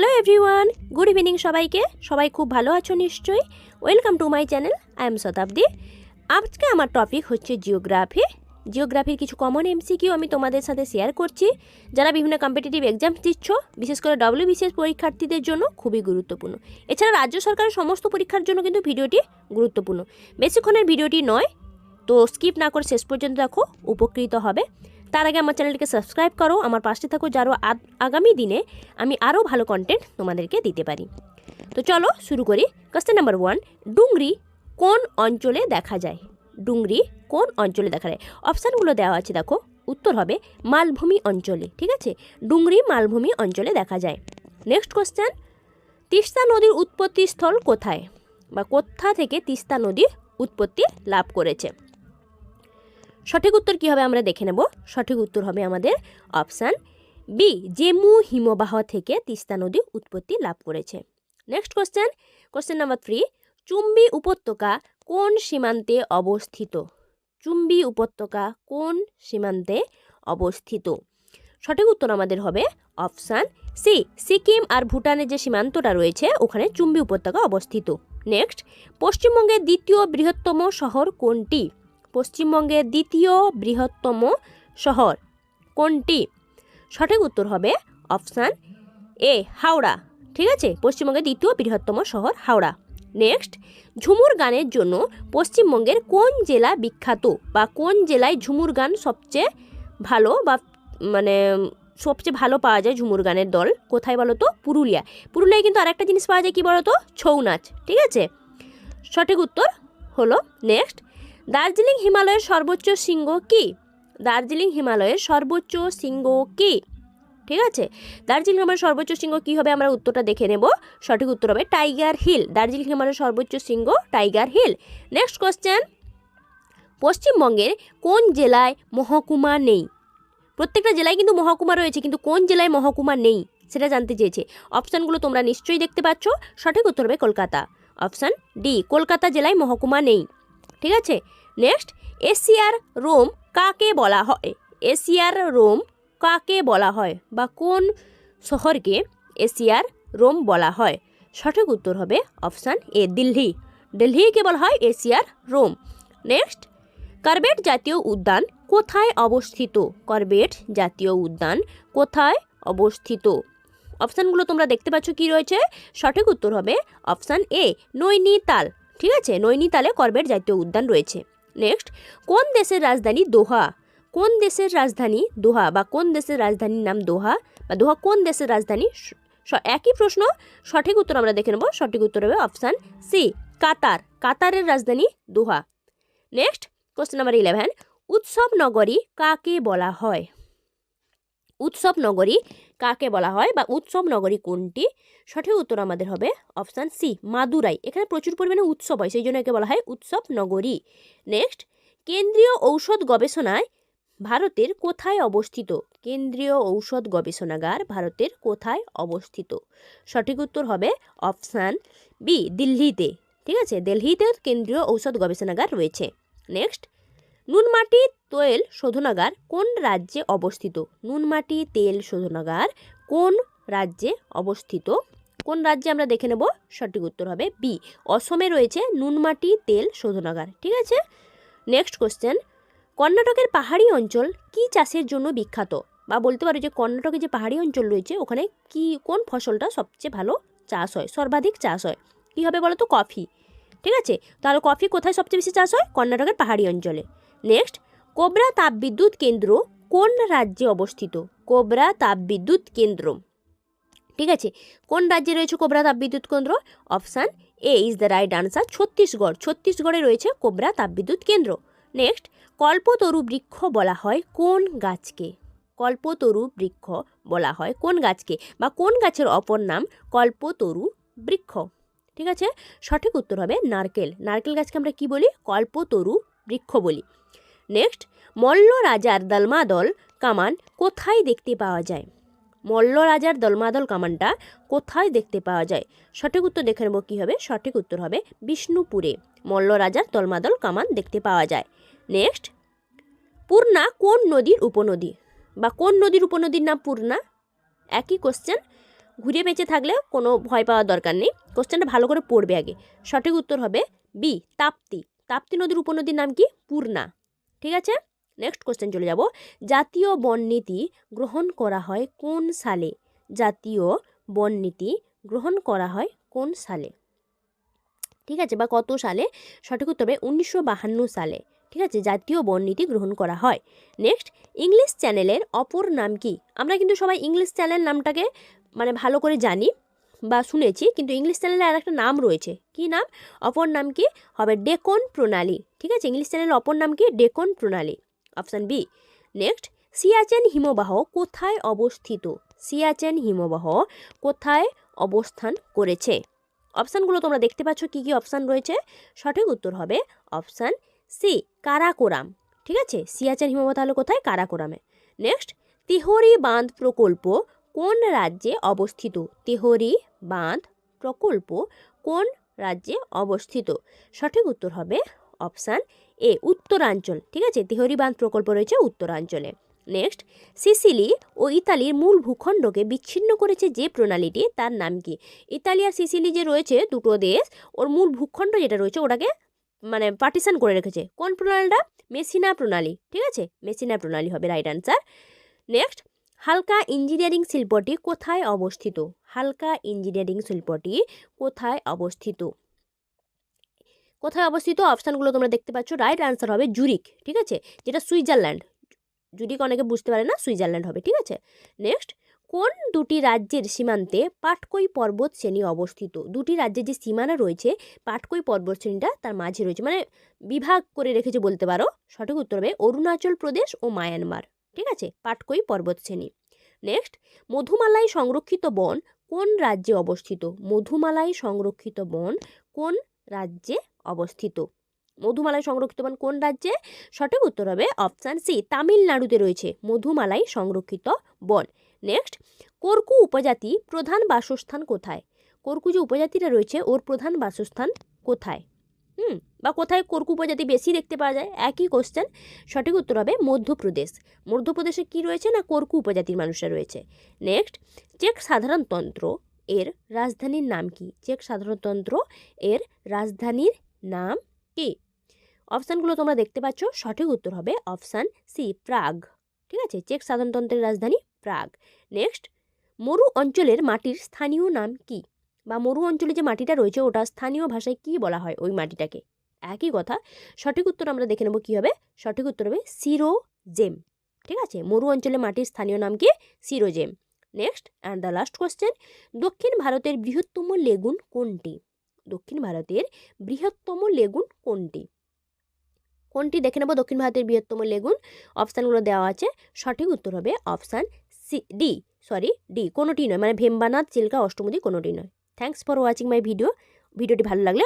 Hello everyone good evening সবাইকে। সবাই খুব ভালো আছো নিশ্চয়ই? Welcome to my channel I am Shatabdi আজকে আমার টপিক হচ্ছে জিওগ্রাফি জিওগ্রাফির কিছু কমন এমসিকিউ আমি তোমাদের সাথে শেয়ার করছি। যারা বিভিন্ন কম্পিটিটিভ এক্সাম দিচ্ছ, বিশেষ করে ডব্লিউবিসিএস পরীক্ষার্থীদের জন্য খুবই গুরুত্বপূর্ণ। এছাড়া রাজ্য সরকারের সমস্ত পরীক্ষার জন্য কিন্তু ভিডিওটি গুরুত্বপূর্ণ। বেশিক্ষণের ভিডিওটি নয়, তো স্কিপ না করে শেষ পর্যন্ত দেখো, উপকৃত হবে। তার আগে আমার চ্যানেলটিকে সাবস্ক্রাইব করো, আমার পাশে থাকো যারও আগামী দিনে আমি আরও ভালো কন্টেন্ট তোমাদেরকে দিতে পারি। তো চলো শুরু করি। কোশ্চেন নাম্বার ওয়ান ডুংরি কোন অঞ্চলে দেখা যায়? ডুংরি কোন অঞ্চলে দেখা যায়? অপশানগুলো দেওয়া আছে, দেখো। উত্তর হবে মালভূমি অঞ্চলে, ঠিক আছে? ডুংরি মালভূমি অঞ্চলে দেখা যায়। নেক্সট কোশ্চেন তিস্তা নদীর উৎপত্তি স্থল কোথায়? বা কোথা থেকে তিস্তা নদীর উৎপত্তি লাভ করেছে? সঠিক উত্তর কী হবে আমরা দেখে নেব। সঠিক উত্তর হবে আমাদের অপশান বি জেমু হিমবাহ থেকে তিস্তা নদী উৎপত্তি লাভ করেছে। Next question question number three Chumbi উপত্যকা কোন সীমান্তে অবস্থিত? চুম্বি উপত্যকা কোন সীমান্তে অবস্থিত? সঠিক উত্তর আমাদের হবে অপশান সি, সিকিম আর ভুটানের যে সীমান্তটা রয়েছে, ওখানে চুম্বি উপত্যকা অবস্থিত। নেক্সট পশ্চিমবঙ্গের দ্বিতীয় বৃহত্তম শহর কোনটি? পশ্চিমবঙ্গের দ্বিতীয় বৃহত্তম শহর কোনটি? সঠিক উত্তর হবে অপশান এ, হাওড়া। ঠিক আছে? পশ্চিমবঙ্গের দ্বিতীয় বৃহত্তম শহর হাওড়া। নেক্সট, ঝুমুর গানের জন্য পশ্চিমবঙ্গের কোন জেলা বিখ্যাত বা কোন জেলায় ঝুমুর গান সবচেয়ে ভালো বা মানে সবচেয়ে ভালো পাওয়া যায় ঝুমুর গানের দল? কোথায় বলো তো? পুরুলিয়া। পুরুলিয়ায় কিন্তু আরেকটা জিনিস পাওয়া যায়, কী বলো তো? ছৌ নাচ। ঠিক আছে? সঠিক উত্তর হলো, নেক্সট দার্জিলিং হিমালয়ের সর্বোচ্চ শৃঙ্গ কি? দার্জিলিং হিমালয়ের সর্বোচ্চ শৃঙ্গ কি? ঠিক আছে? দার্জিলিং হিমালয়ের সর্বোচ্চ শৃঙ্গ কি হবে? আমরা উত্তরটা দেখে নেব। সঠিক উত্তর হবে টাইগার হিল। দার্জিলিং হিমালয়ের সর্বোচ্চ শৃঙ্গ টাইগার হিল। Next question. পশ্চিমবঙ্গের কোন জেলায় মহকুমা নেই? প্রত্যেকটা জেলায় কিন্তু মহকুমা রয়েছে, কিন্তু কোন জেলায় মহকুমা নেই সেটা জানতে চেয়েছে। অপশানগুলো তোমরা নিশ্চয়ই দেখতে পাচ্ছ। সঠিক উত্তর হবে কলকাতা। অপশান ডি, কলকাতা জেলায় মহকুমা নেই। ঠিক আছে? নেক্সট এশিয়ার রোম কাকে বলা হয়? এশিয়ার রোম কাকে বলা হয় বা কোন শহরকে এশিয়ার রোম বলা হয়? সঠিক উত্তর হবে অপশান এ, দিল্লি। দিল্লিকে বলা হয়? এশিয়ার রোম। নেক্সট, কার্বেট জাতীয় উদ্যান কোথায় অবস্থিত? কার্বেট জাতীয় উদ্যান কোথায় অবস্থিত? অপশানগুলো তোমরা দেখতে পাচ্ছ কি রয়েছে? সঠিক উত্তর হবে অপশান এ, নৈনিতাল। ঠিক আছে? নৈনিতালে করবেট জাতীয় উদ্যান রয়েছে। নেক্সট কোন দেশের রাজধানী দোহা? কোন দেশের রাজধানী দোহা বা কোন দেশের রাজধানীর নাম দোহা বা দোহা কোন দেশের রাজধানী? একই প্রশ্ন। সঠিক উত্তর আমরা দেখে নেব। সঠিক উত্তর হবে অপশান সি কাতার। কাতারের রাজধানী Doha. Next question number eleven উৎসব নগরী কাকে বলা হয়? উৎসব নগরী কাকে বলা হয় বা উৎসব নগরী কোনটি? সঠিক উত্তর আমাদের হবে অপশান সি, মাদুরাই। এখানে প্রচুর পরিমাণে উৎসব হয়, সেই জন্য একে বলা হয় উৎসব নগরী। নেক্সট, কেন্দ্রীয় ঔষধ গবেষণায় ভারতের কোথায় অবস্থিত? কেন্দ্রীয় ঔষধ গবেষণাগার ভারতের কোথায় অবস্থিত? সঠিক উত্তর হবে অপশান বি, দিল্লিতে। ঠিক আছে, দিল্লিতে কেন্দ্রীয় ঔষধ গবেষণাগার রয়েছে। নেক্সট নুনমাটি তেল শোধনাগার কোন রাজ্যে অবস্থিত? নুনমাটি তেল শোধনাগার কোন রাজ্যে অবস্থিত? কোন রাজ্যে আমরা দেখে নেব? সঠিক উত্তর হবে বি। অসমে রয়েছে নুনমাটি তেল শোধনাগার, ঠিক আছে? নেক্সট কোশ্চেন কর্ণাটকের পাহাড়ি অঞ্চল কি চাষের জন্য বিখ্যাত? বা বলতে পারো যে কর্ণাটকে যে পাহাড়ি অঞ্চল রয়েছে, ওখানে কি, কোন ফসলটা সবচেয়ে ভালো চাষ হয়? সর্বাধিক চাষ হয়। কী হবে বলো তো কফি, ঠিক আছে? তাহলে কফি কোথায় সবচেয়ে বেশি চাষ হয়? কর্ণাটকের পাহাড়ি অঞ্চলে। নেক্সট কোবরা তাপবিদ্যুৎ কেন্দ্র কোন রাজ্যে অবস্থিত? কোবরা তাপবিদ্যুৎ কেন্দ্র। ঠিক আছে? কোন রাজ্যে রয়েছে কোবরা তাপবিদ্যুৎ কেন্দ্র? Option A is the right answer, Chhattisgarh. ছত্তিশগড়ে রয়েছে কোবরা তাপবিদ্যুৎ কেন্দ্র। নেক্সট, কল্পতরু বৃক্ষ বলা হয় কোন গাছকে? কল্পতরু বৃক্ষ বলা হয় কোন গাছকে? বা কোন গাছের অপর নাম কল্পতরু বৃক্ষ? ঠিক আছে? সঠিক উত্তর হবে নারকেল। নারকেল গাছকে আমরা কি বলি? কল্পতরু বৃক্ষ বলি। নেক্সট মল্ল রাজার দলমাদল কামান কোথায় দেখতে পাওয়া যায়? মল্ল রাজার দলমাদল কামানটা কোথায় দেখতে পাওয়া যায়? সঠিক উত্তর দেখে নেব কী হবে? সঠিক উত্তর হবে বিষ্ণুপুরে মল্ল রাজার দলমাদল কামান দেখতে পাওয়া যায়। নেক্সট পূর্ণা কোন নদীর উপনদী? বা কোন নদীর উপনদীর নাম পূর্ণা? একই কোশ্চেন ঘুরে বেঁচে থাকলে কোনো ভয় পাওয়ার দরকার নেই। কোশ্চেনটা ভালো করে পড়বে আগে। সঠিক উত্তর হবে বি, তাপ্তি। তাপ্তি নদীর উপনদীর নাম কি? পূর্ণা। ঠিক আছে? নেক্সট কোশ্চেন চলে যাব। জাতীয় বননীতি গ্রহণ করা হয় কোন সালে? জাতীয় বননীতি গ্রহণ করা হয় কোন সালে? ঠিক আছে? বা কত সালে? সঠিক উত্তর হবে উনিশশো সালে। ঠিক আছে? জাতীয় বননীতি গ্রহণ করা হয়। নেক্সট ইংলিশ চ্যানেলের অপর নাম কি? আমরা কিন্তু সবাই ইংলিশ চ্যানেল নামটাকে মানে ভালো করে জানি বা শুনেছি, কিন্তু ইংলিশ চ্যানেলের আর একটা নাম রয়েছে। কি নাম? অপর নাম কি? হবে ডেকন প্রণালী। ঠিক আছে? ইংলিশ চ্যানেলের অপর নাম কি? ডেকন প্রণালী। অপশান বি নেক্সট সিয়াচেন হিমবাহ কোথায় অবস্থিত? সিয়াচেন হিমবাহ কোথায় অবস্থান করেছে? অপশানগুলো তোমরা দেখতে পাচ্ছ, কী কী অপশান রয়েছে? সঠিক উত্তর হবে অপশান সি কারাকোরাম। ঠিক আছে? সিয়াচেন হিমবাহ তাহলে কোথায়? কারাকোরামে। নেক্সট তিহরি বাঁধ প্রকল্প কোন রাজ্যে অবস্থিত? তিহরি বাঁধ প্রকল্প কোন রাজ্যে অবস্থিত? সঠিক উত্তর হবে অপশান এ, উত্তরাঞ্চল। ঠিক আছে? তিহরি বাঁধ প্রকল্প রয়েছে উত্তরাঞ্চলে। নেক্সট, সিসিলি ও ইতালির মূল ভূখণ্ডকে বিচ্ছিন্ন করেছে যে প্রণালীটি, তার নাম কি? ইতালি আর সিসিলি যে রয়েছে, দুটো দেশ, ওর মূল ভূখণ্ড যেটা রয়েছে, ওটাকে মানে পার্টিশন করে রেখেছে। কোন প্রণালীটা? মেসিনা প্রণালী। ঠিক আছে? মেসিনা প্রণালী হবে রাইট আনসার নেক্সট, হালকা ইঞ্জিনিয়ারিং শিল্পটি কোথায় অবস্থিত? হালকা ইঞ্জিনিয়ারিং শিল্পটি কোথায় অবস্থিত? কোথায় অবস্থিত? অপশানগুলো তোমরা দেখতে পাচ্ছ। রাইট অ্যান্সার হবে জুরিক ঠিক আছে? যেটা সুইজারল্যান্ড। জুরিক অনেকে বুঝতে পারে না, সুইজারল্যান্ড হবে, ঠিক আছে? নেক্সট কোন দুটি রাজ্যের সীমান্তে পাটকই পর্বত শ্রেণি অবস্থিত? দুটি রাজ্যের যে সীমানা রয়েছে, পাটকই পর্বত শ্রেণীটা তার মাঝে রয়েছে। মানে বিভাগ করে রেখেছে বলতে পারো। সঠিক উত্তর হবে অরুণাচল প্রদেশ ও মায়ানমার, ঠিক আছে? পাটকই পর্বত শ্রেণি। নেক্সট মধুমালাই সংরক্ষিত বন কোন রাজ্যে অবস্থিত? মধুমালাই সংরক্ষিত বন কোন রাজ্যে অবস্থিত। মধুমালাই সংরক্ষিত বন কোন রাজ্যে? সঠিক উত্তর হবে অপশান সি, তামিলনাড়ুতে রয়েছে। মধুমালাই সংরক্ষিত বন। নেক্সট, কর্কু উপজাতি প্রধান বাসস্থান কোথায়? কর্কু যে উপজাতিটা রয়েছে, ওর প্রধান বাসস্থান কোথায়? হুম, বা কোথায় কোরকু উপজাতি বেশি দেখতে পাওয়া যায়? একই কোশ্চেন সঠিক উত্তর হবে মধ্যপ্রদেশ। মধ্যপ্রদেশে কি রয়েছে না কোরকু উপজাতির মানুষরা রয়েছে? নেক্সট, চেক সাধারণতন্ত্র এর রাজধানীর নাম কি? চেক সাধারণতন্ত্র এর রাজধানীর নাম কি? অপশানগুলো তোমরা দেখতে পাচ্ছ। সঠিক উত্তর হবে অপশান সি প্রাগ। ঠিক আছে? চেক সাধারণতন্ত্রের রাজধানী প্রাগ। নেক্সট, মরু অঞ্চলের মাটির স্থানীয় নাম কি? বা মরু অঞ্চলে যে মাটিটা রয়েছে, ওটা স্থানীয় ভাষায় কি বলা হয় ওই মাটিটাকে? একই কথা। সঠিক উত্তর আমরা দেখে নেব কী হবে? সঠিক উত্তর হবে সিরোজেম। ঠিক আছে? মরু অঞ্চলে মাটির স্থানীয় নাম কি? Sierozem. Next and the last question দক্ষিণ ভারতের বৃহত্তম লেগুন কোনটি? দক্ষিণ ভারতের বৃহত্তম লেগুন কোনটি? কোনটি দেখে নেব। দক্ষিণ ভারতের বৃহত্তম লেগুন। অপশানগুলো দেওয়া আছে। সঠিক উত্তর হবে option C D sorry D কোনোটি নয়। মানে ভেম্বানাথ, চিল্কা, অষ্টমদি কোনোটি নয়। Thanks for watching my video ভিডিওটি ভালো লাগলে